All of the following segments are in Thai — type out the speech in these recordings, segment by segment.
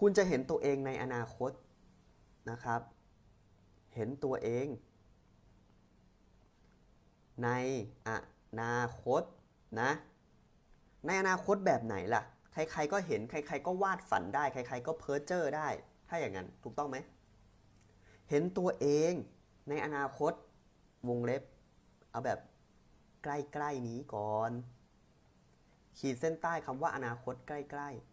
คุณจะเห็นตัวเองในอนาคตนะครับ เห็นตัวเอง ในอนาคตนะ ในอนาคตแบบไหนล่ะ ใครๆก็เห็น ใครๆก็วาดฝันได้ ใครๆก็เพ้อเจ้อได้ ถ้าอย่างนั้น ถูกต้องไหม เห็นตัวเองในอนาคต วงเล็บ เอาแบบใกล้ ๆ นี้ก่อน ขีดเส้นใต้คำว่าอนาคตใกล้ ๆ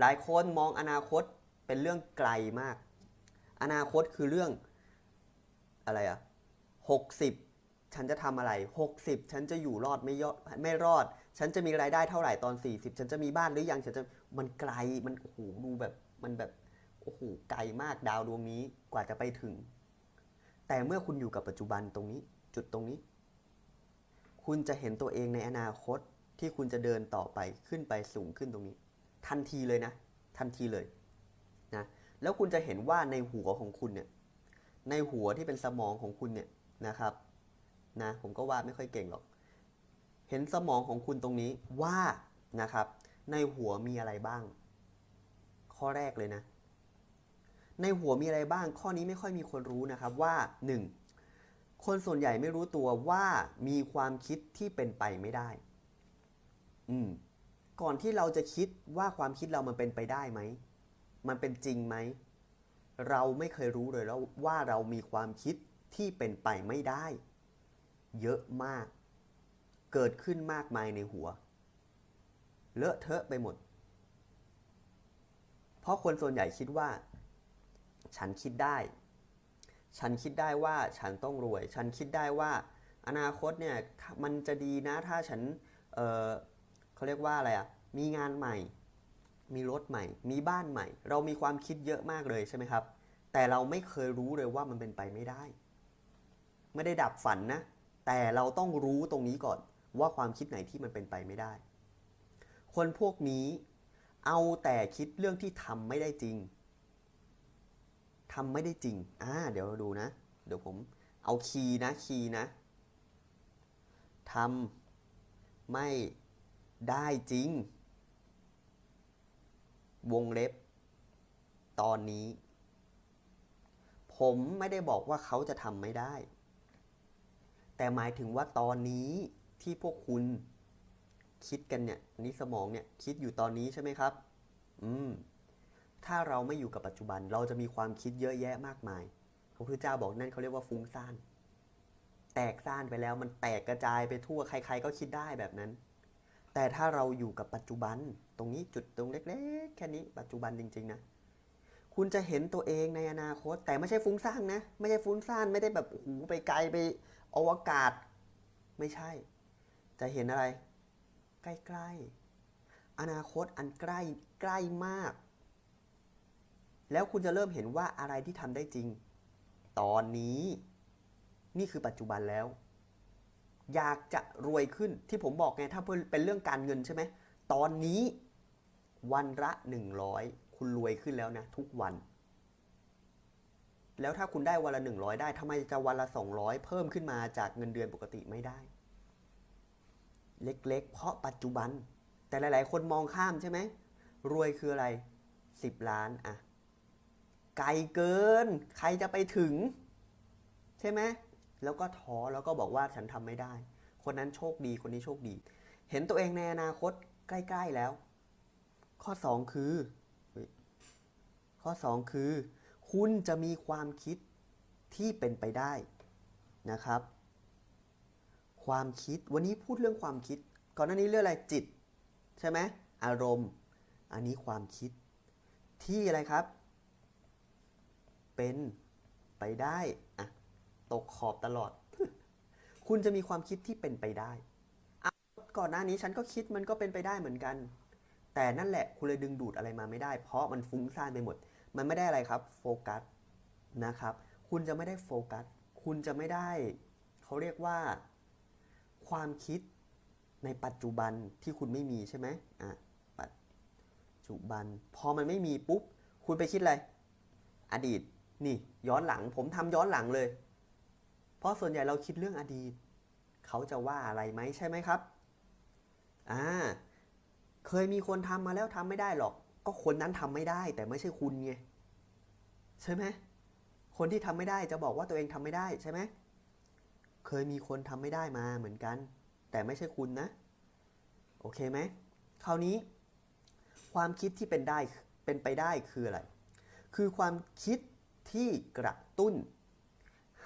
หลายคนมองอนาคตเป็นเรื่องไกลมาก อนาคตคือเรื่องอะไรอะหกสิบฉันจะทำอะไร 60 ฉันจะอยู่รอดไม่ยอดไม่รอด ฉันจะมีรายได้เท่าไหร่ตอน 40 ฉันจะมีบ้านหรือยัง ฉันจะ มันไกล มัน โอ้โห ดูแบบ มันแบบ โอ้โห ไกลมากดาวดวงนี้ กว่าจะไปถึง แต่เมื่อคุณอยู่กับปัจจุบันตรงนี้ จุดตรงนี้ คุณจะเห็นตัวเองในอนาคตที่คุณจะเดินต่อไป ขึ้นไปสูงขึ้นตรงนี้ ทันทีเลยนะ ทันทีเลยนะแล้วคุณจะเห็นว่าในหัวของคุณเนี่ยในหัวที่เป็นสมองของคุณเนี่ยนะครับนะผมก็วาดไม่ค่อยเก่งหรอก เห็นสมองของคุณตรงนี้ว่านะครับ ในหัวมีอะไรบ้าง ข้อแรกเลยนะ ในหัวมีอะไรบ้าง ข้อนี้ไม่ค่อยมีคนรู้นะครับว่า 1. คนส่วนใหญ่ไม่รู้ตัวว่ามีความคิดที่เป็นไปไม่ได้ อืม ก่อนที่เราจะคิดว่าความคิดเรามันเป็นไปได้ไหม มันเป็นจริงไหม เราไม่เคยรู้เลยแล้วว่าเรามีความคิดที่เป็นไปไม่ได้ เยอะมาก เกิดขึ้นมากมายในหัว เลอะเทอะไปหมด เพราะคนส่วนใหญ่คิดว่า ฉันคิดได้ ฉันคิดได้ว่าฉันต้องรวย ฉันคิดได้ว่า อนาคตเนี่ยมันจะดีนะถ้าฉัน เขาเรียกว่าอะไรอะ่ะ มีงานใหม่ มีรถใหม่ มีบ้านใหม่ เรามีความคิดเยอะมากเลยใช่ไหมครับ แต่เราไม่เคยรู้เลยว่ามันเป็นไปไม่ได้ ไม่ได้ดับฝันนะ แต่เราต้องรู้ตรงนี้ก่อนว่าความคิดไหนที่มันเป็นไปไม่ได้ คนพวกนี้เอาแต่คิดเรื่องที่ทำไม่ได้จริงทำไม่ได้จริง อ่า เดี๋ยวดูนะ เดี๋ยวผมเอาคีย์นะ คีย์นะทำไม่ ได้จริง วงเล็บ ตอนนี้ ผมไม่ได้บอกว่าเขาจะทำไม่ได้ แต่หมายถึงว่าตอนนี้ที่พวกคุณคิดกันเนี่ยนนี้สมองเนี่ยคิดอยู่ตอนนี้ใช่ไหมครับ อืม ถ้าเราไม่อยู่กับปัจจุบัน เราจะมีความคิดเยอะแยะมากมาย พระพุทธเจ้าบอกนั่นเขาเรียกว่าฟุ้งซ่าน แตกซ่านไปแล้วมันแตกกระจายไปทั่วใคร ๆ ก็คิดได้แบบนั้น แต่ถ้าเราอยู่กับปัจจุบัน ตรงนี้จุดตรงเล็ก ๆ แค่นี้ปัจจุบันจริง ๆ นะ คุณจะเห็นตัวเองในอนาคต แต่ไม่ใช่ฟุ้งซ่านนะ ไม่ใช่ฟุ้งซ่านไม่ได้แบบโอ้โหไปไกลไปอวกาศ ไม่ใช่ จะเห็นอะไร ใกล้ ๆ อนาคตอันใกล้ใกล้มาก แล้วคุณจะเริ่มเห็นว่าอะไรที่ทำได้จริง ตอนนี้ นี่คือปัจจุบันแล้ว อยากจะรวยขึ้นที่ผมบอกไงถ้าเป็นเรื่องการเงินใช่ไหมตอนนี้วันละหนึ่งร้อยคุณรวยขึ้นแล้วนะ ทุกวัน แล้วถ้าคุณได้วันละหนึ่งร้อยได้ทำไมจะวันละสองร้อยเพิ่มขึ้นมาจากเงินเดือนปกติไม่ได้ เล็กๆ เพราะปัจจุบัน แต่หลาย ๆ คนมองข้ามใช่ไหม รวยคืออะไรสิบล้านอะไกลเกิน ใครจะไปถึง ใช่ไหม แล้วก็ท้อแล้วก็บอกว่าฉันทำไม่ได้ คนนั้นโชคดีคนนี้โชคดี เห็นตัวเองในอนาคตใกล้ ๆแล้ว ข้อ 2 คือเฮ้ยข้อ 2 คือ คุณจะมีความคิดที่เป็นไปได้นะครับ ความคิดวันนี้พูดเรื่องความคิด ก่อนหน้านี้เรื่องอะไรจิต ใช่ไหมอารมณ์ อันนี้ความคิดที่อะไรครับ เป็นไปได้ ตกขอบตลอด คุณจะมีความคิดที่เป็นไปได้ก่อนหน้านี้ฉันก็คิดมันก็เป็นไปได้เหมือนกัน แต่นั่นแหละคุณเลยดึงดูดอะไรมาไม่ได้ เพราะมันฟุ้งซ่านไปหมด มันไม่ได้อะไรครับโฟกัสนะครับ คุณจะไม่ได้โฟกัส คุณจะไม่ได้ เขาเรียกว่า ความคิดในปัจจุบันที่คุณไม่มีใช่ไหมอะปัจจุบัน พอมันไม่มีปุ๊บ คุณไปคิดอะไร อดีต นี่ ย้อนหลัง ผมทำย้อนหลังเลย เพราะส่วนใหญ่เราคิดเรื่องอดีต เขาจะว่าอะไรไหมใช่ไหมครับ อ่า เคยมีคนทำมาแล้วทำไม่ได้หรอก ก็คนนั้นทำไม่ได้ แต่ไม่ใช่คุณไง ใช่ไหม คนที่ทำไม่ได้จะบอกว่าตัวเองทำไม่ได้ใช่ไหม เคยมีคนทำไม่ได้มาเหมือนกัน แต่ไม่ใช่คุณนะ โอเคไหม คราวนี้ ความคิดที่เป็นได้ เป็นไปได้คืออะไร คือความคิดที่กระตุ้น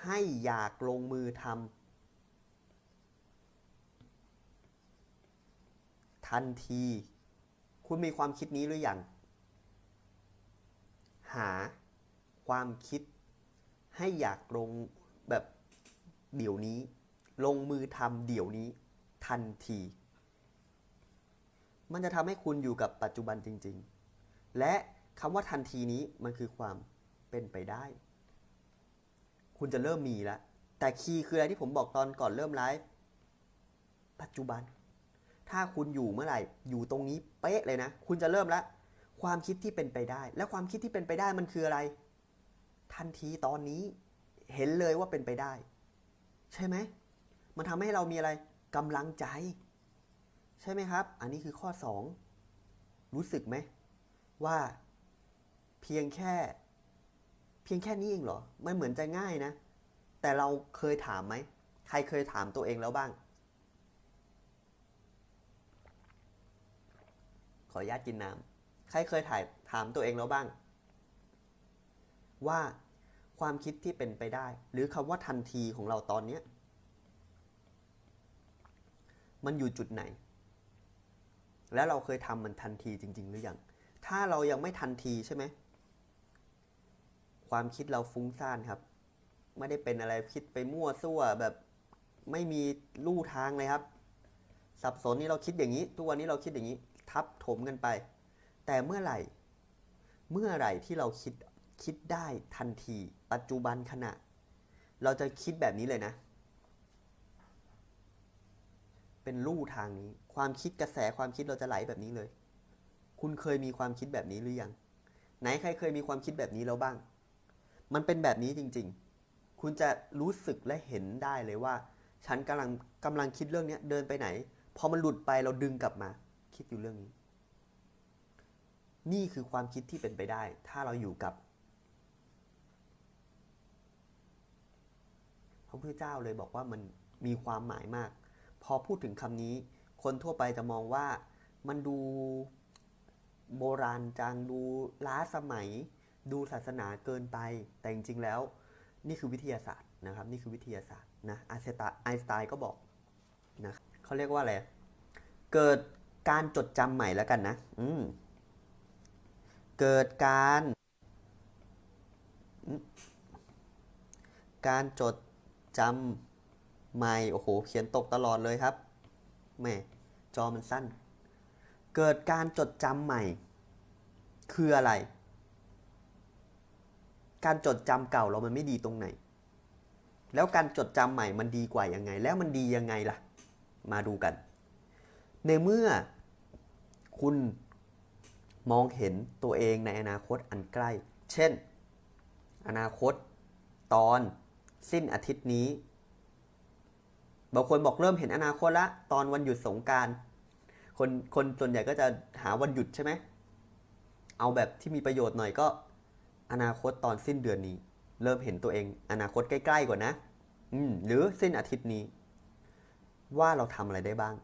ให้อยากลงมือทำทันที คุณมีความคิดนี้หรือยัง หาความคิดให้อยากลงแบบเดี๋ยวนี้ ลงมือทำเดี๋ยวนี้ ทันที มันจะทำให้คุณอยู่กับปัจจุบันจริง ๆ และคำว่าทันทีนี้มันคือความเป็นไปได้ คุณจะเริ่มมีแล้วแต่คีย์คืออะไรที่ผมบอกตอนก่อนเริ่มไลฟ์ปัจจุบัน ถ้าคุณอยู่เมื่อไหร่ อยู่ตรงนี้เป๊ะเลยนะ คุณจะเริ่มแล้วความคิดที่เป็นไปได้ และความคิดที่เป็นไปได้มันคืออะไร ทันทีตอนนี้เห็นเลยว่าเป็นไปได้ ใช่ไหม มันทำให้เรามีอะไรกำลังใจ ใช่ไหมครับ อันนี้คือข้อ 2 รู้สึกไหม ว่าเพียงแค่ เพียงแค่นี้เองเหรอ มันเหมือนจะง่ายนะ แต่เราเคยถามไหม ใครเคยถามตัวเองแล้วบ้าง ขออนุญาตกินน้ำ ใครเคยถ่ายถามตัวเองแล้วบ้าง ว่าความคิดที่เป็นไปได้ หรือคำว่าทันทีของเราตอนเนี้ยมันอยู่จุดไหน แล้วเราเคยทำมันทันทีจริง ๆ หรือยัง ถ้าเรายังไม่ทันทีใช่ไหม ความคิดเราฟุ้งซ่านครับ ไม่ได้เป็นอะไรคิดไปมั่วซั่วแบบไม่มีลู่ทางเลยครับ สับสนนี่เราคิดอย่างนี้ ทุกวันนี้เราคิดอย่างนี้ ทับถมกันไป แต่เมื่อไหร่ เมื่อไหร่ที่เราคิดคิดได้ทันที ปัจจุบันขณะ เราจะคิดแบบนี้เลยนะ เป็นลู่ทางนี้ ความคิดกระแสความคิดเราจะไหลแบบนี้เลย คุณเคยมีความคิดแบบนี้หรือยังไหนใครเคยมีความคิดแบบนี้แล้วบ้าง มันเป็นแบบนี้จริง ๆ คุณจะรู้สึกและเห็นได้เลยว่า ฉันกำลังกำลังคิดเรื่องนี้เดินไปไหน พอมันหลุดไปเราดึงกลับมา คิดอยู่เรื่องนี้ นี่คือความคิดที่เป็นไปได้ ถ้าเราอยู่กับพระพุทธเจ้าเลยบอกว่ามันมีความหมายมาก พอพูดถึงคำนี้ คนทั่วไปจะมองว่ามันดูโบราณจังดูล้าสมัย ดูศาสนาเกินไป แต่จริงๆแล้ว นี่คือวิทยาศาสตร์นะครับ นี่คือวิทยาศาสตร์นะไอสไตน์ไอสไตน์ก็บอกนะเขาเรียกว่าอะไร เกิดการจดจำใหม่แล้วกันนะอืมเกิดการการจดจำใหม่ โอ้โห เขียนตกตลอดเลยครับแม่จอมันสั้น เกิดการจดจำใหม่ คืออะไร การจดจำเก่าเรามันไม่ดีตรงไหน แล้วการจดจำใหม่มันดีกว่ายังไง แล้วมันดียังไงล่ะ มาดูกัน ในเมื่อคุณมองเห็นตัวเองในอนาคตอันใกล้ เช่น อนาคตตอนสิ้นอาทิตย์นี้ บางคนบอกเริ่มเห็นอนาคตละ ตอนวันหยุดสงการคนคนส่วนใหญ่ก็จะหาวันหยุดใช่ไหม เอาแบบที่มีประโยชน์หน่อยก็ อนาคตตอนสิ้นเดือนนี้ เริ่มเห็นตัวเอง อนาคตใกล้ๆก่อนนะ อืม หรือสิ้นอาทิตย์นี้ ว่าเราทำอะไรได้บ้าง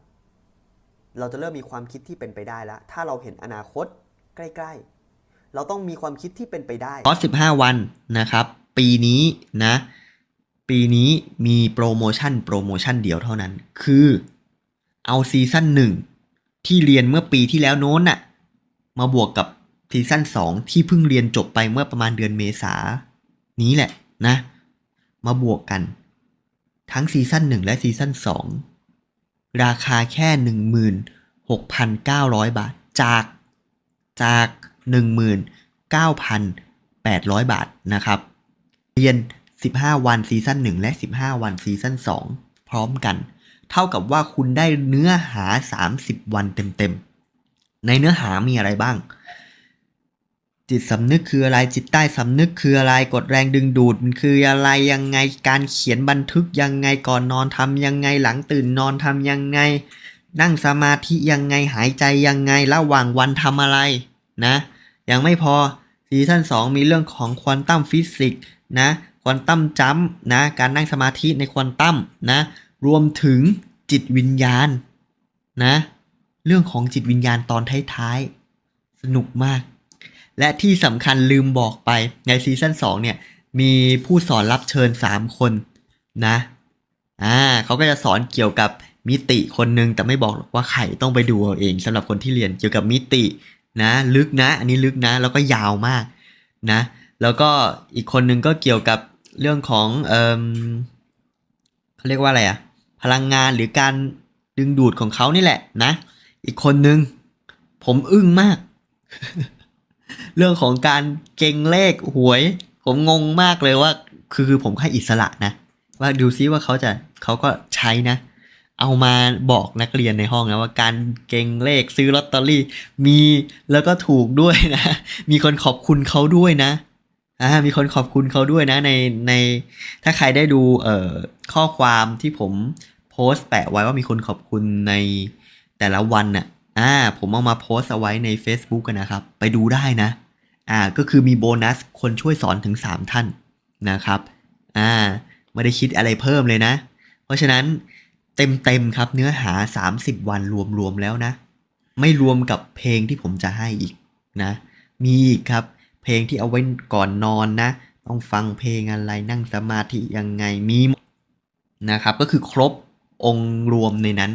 เราจะเริ่มมีความคิดที่เป็นไปได้แล้ว ถ้าเราเห็นอนาคตใกล้ๆ เราต้องมีความคิดที่เป็นไปได้คอร์ส15 วันนะครับ ปีนี้นะ ปีนี้มีโปรโมชั่นโปรโมชั่นเดียวเท่านั้น คือเอาซีซั่นหนึ่งที่เรียนเมื่อปีที่แล้วโน้นน่ะ มาบวกกับ ซีซั่น2 ที่เพิ่งเรียนจบไปเมื่อประมาณเดือนเมษา นี้แหละนะ มาบวกกัน ทั้งซีซั่น1 และซีซั่น2 ราคาแค่ 16,900 บาท จากจาก 19,800 บาทนะครับ เรียน 15 วันซีซั่น1 และ 15 วันซีซั่น2 พร้อมกัน เท่ากับว่าคุณได้เนื้อหา 30 วันเต็มๆ ในเนื้อหามีอะไรบ้าง จิตสำนึกคืออะไรจิตใต้สำนึกคืออะไรกดแรงดึงดูดมันคืออะไรยังไงการเขียนบันทึกยังไงก่อนนอนทำยังไงหลังตื่นนอนทำยังไง นั่งสมาธิยังไงหายใจยังไงระหว่างวันทำอะไรนะยังไม่พอซีซั่น2มีเรื่องของควอนตัมฟิสิกส์นะควอนตัมจัมนะการนั่งสมาธิในควอนตัมนะรวมถึงจิตวิญญาณนะเรื่องของจิตวิญญาณตอนท้ายๆ สนุกมาก และที่สำคัญลืมบอกไปในซีซั่น2เนี่ยมีผู้สอนรับเชิญ 3 คนนะอ่าเขาก็จะสอนเกี่ยวกับมิติคนหนึงแต่ไม่บอกว่าใครต้องไปดูเอาเองสำหรับคนที่เรียนเกี่ยวกับมิตินะลึกนะอันนี้ลึกนะแล้วก็ยาวมากนะแล้วก็อีกคนหนึ่งก็เกี่ยวกับเรื่องของเออเขาเรียกว่าอะไรอะพลังงานหรือการดึงดูดของเขานี่แหละนะ อีกคนหนึ่งผมอึ้งมาก เรื่องของการเก่งเลขหวย ผมงงมากเลยว่าคือคือผมให้อิสระนะ ว่าดูซิว่าเขาจะเขาก็ใช้นะ เอามาบอกนักเรียนในห้องนะว่าการเก่งเลขซื้อลอตเตอรี่มีแล้วก็ถูกด้วยนะ มีคนขอบคุณเขาด้วยนะอ่ามีคนขอบคุณเขาด้วยนะในในถ้าใครได้ดูเอ่อข้อความที่ผมโพสต์แปะไว้ว่ามีคนขอบคุณในแต่ละวันน่ะอ่าผมเอามาโพสต์เอาไว้ใน Facebook กันนะครับ ไปดูได้นะ อ่าก็คือมีโบนัสคนช่วยสอนถึง 3 ท่านนะครับอ่าไม่ได้คิดอะไรเพิ่มเลยนะ เพราะฉะนั้นเต็มๆครับเนื้อหา 30 วันรวมๆแล้วนะ ไม่รวมกับเพลงที่ผมจะให้อีกนะ มีอีกครับ เพลงที่เอาไว้ก่อนนอนนะ ต้องฟังเพลงอะไรนั่งสมาธิยังไงมีนะครับ ก็คือครบองค์รวมในนั้น